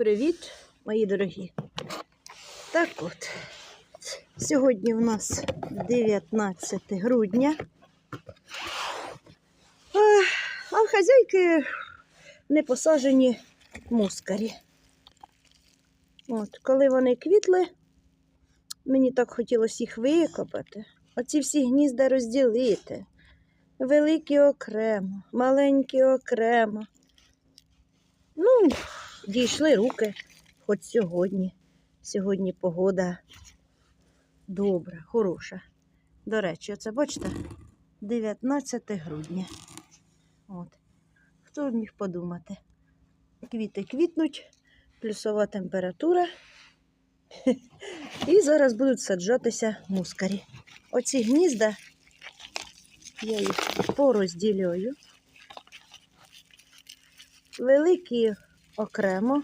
Привіт, мої дорогі. Так от, сьогодні у нас 19 грудня. А, в хазяйки не посаджені мускарі. От, коли вони квітли, мені так хотілося їх викопати. Оці всі гнізда розділити. Великі окремо, маленькі окремо. Ну, дійшли руки хоч сьогодні. Сьогодні погода добра, хороша. До речі, оце бачите, 19 грудня. От. Хто б міг подумати? Квіти квітнуть, плюсова температура. І зараз будуть саджатися мускарі. Оці гнізда я їх порозділяю. Великі окремо,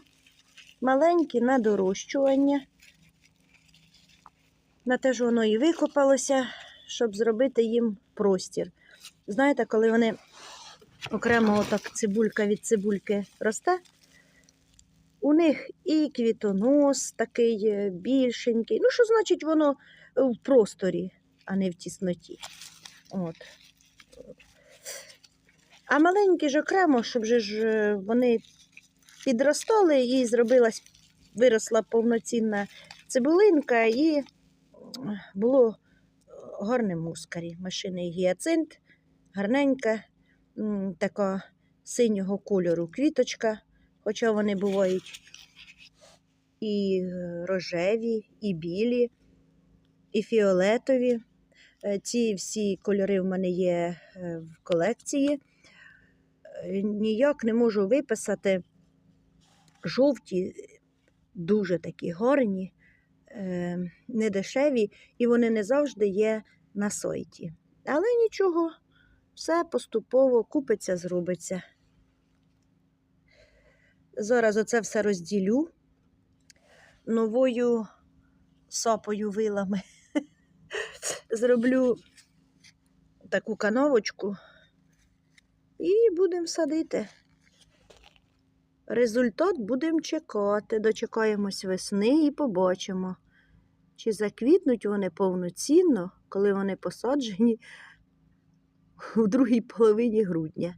маленькі на дорощування. На те ж воно і викопалося, щоб зробити їм простір. Знаєте, коли вони окремо отак цибулька від цибульки росте, у них і квітонос такий е, більшенький. Ну, що значить воно в просторі, а не в тісноті. От. А маленькі ж окремо, щоб же ж е, вони підростали і зробилась, виросла повноцінна цибулинка, і було гарне мускарі. Машини гіацинт, гарненька, така синього кольору квіточка, хоча вони бувають і е, рожеві, і білі, і фіолетові. Е, Ці всі кольори в мене є е, в колекції. Е, Ніяк не можу виписати жовті, дуже такі гарні, е, недешеві, і вони не завжди є на сайті. Але нічого, все поступово купиться, зробиться. Зараз оце все розділю новою сапою вилами. Зроблю таку кановочку і будемо садити. Результат будемо чекати. Дочекаємось весни і побачимо, чи заквітнуть вони повноцінно, коли вони посаджені у другій половині грудня.